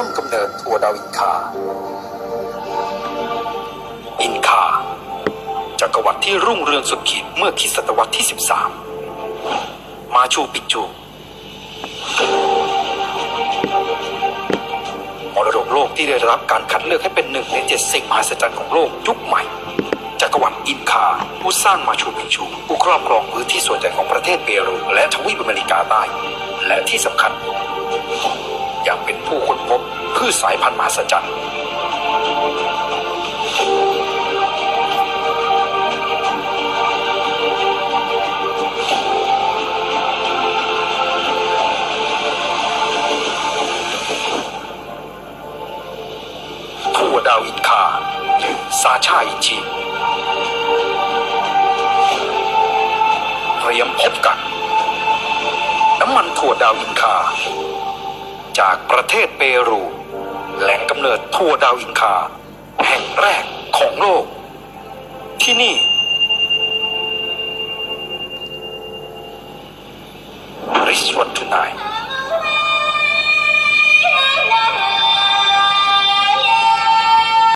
ต้นกำเนิดถั่วดาวอินคา อินคาจักรวรรดิที่รุ่งเรืองสุดขีดเมื่อคิดศตวรรษที่ 13 มาชูปิกจูมรดกโลกที่ได้รับการคัดเลือกให้เป็นหนึ่งในเจ็ดสิ่งมหัศจรรย์ของโลกยุคใหม่ จักรวรรดิอินคา ผู้สร้างมาชูปิกชูผู้ครอบครองพื้นที่ส่วนใหญ่ของประเทศเปรูและทวีปอเมริกาใต้ และที่สำคัญ พืชสายพันธุ์มหัศจรรย์ทั่วดาวอินคา ซาชาอินชีเตรียมพบกัน น้ำมันถั่วดาวอินคา จากประเทศเปรูำเนิดทั่วดาวอินคา แห่งแรกของโลก ที่นี่ ริสวัตทูนาย